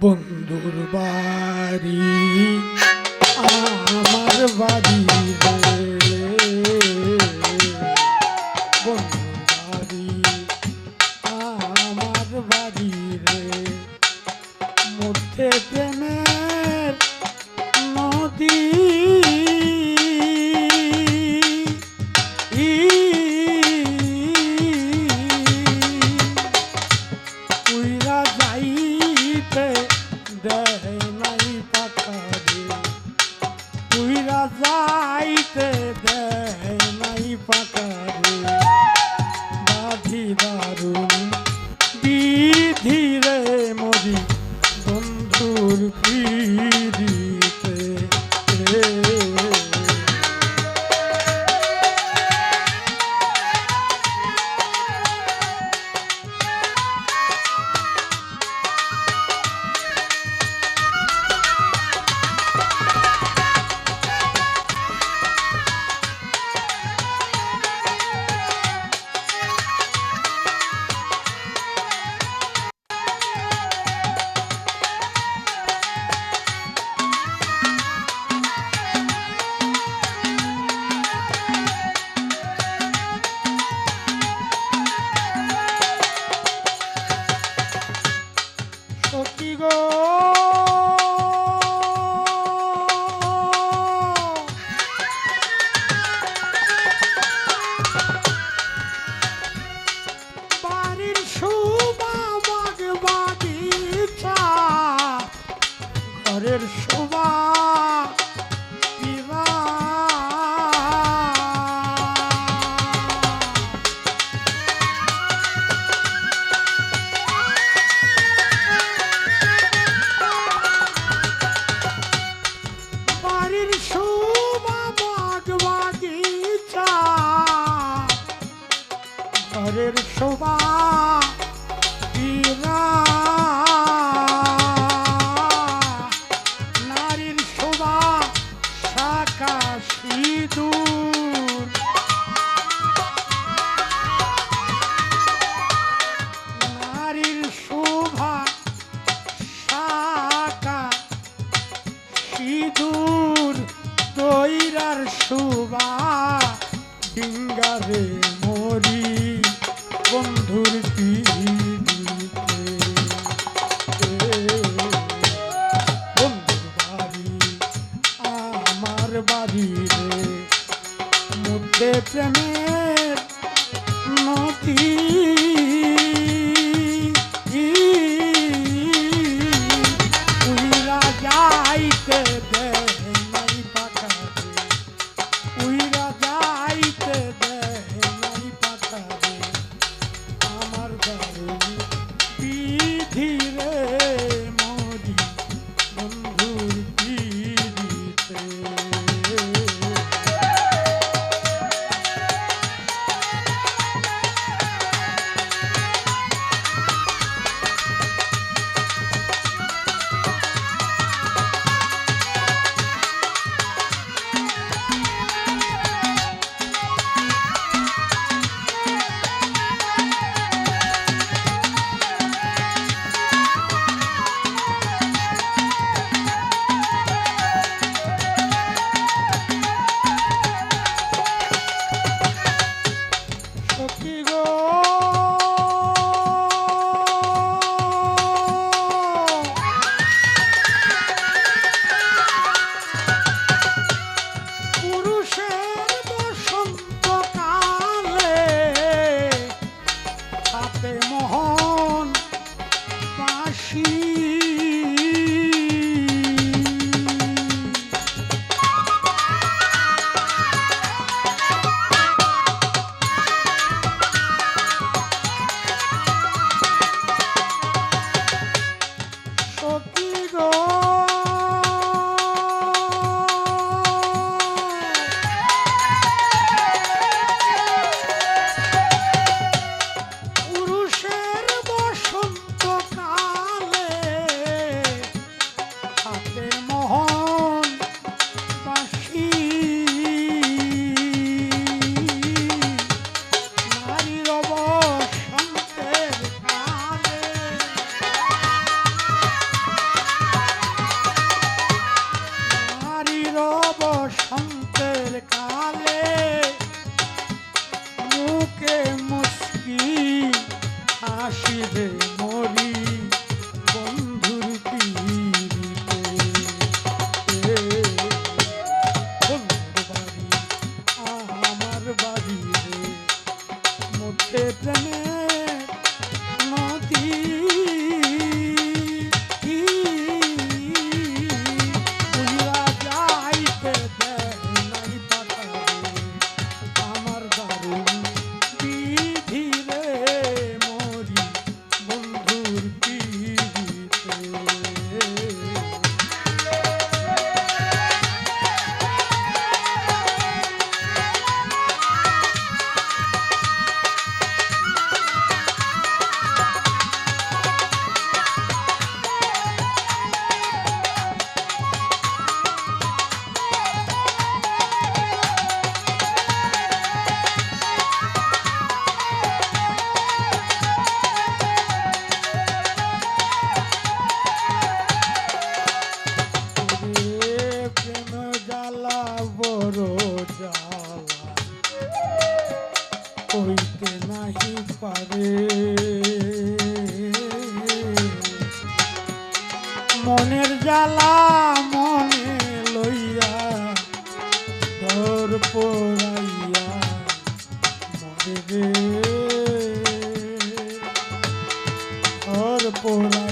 বন্ধুর বাড়ি। নূরের শোভা নারীর শোভা শাখা সিঁদুর নারীর শোভা শাখা সিঁদুর তৈরার শোভা ডিঙ্গারে আসি। সখী গো। করিতে নাহি পারে মনের জ্বালা মনে লইয়া ধর পড়াইয়া মরে ধর পড়াইয়া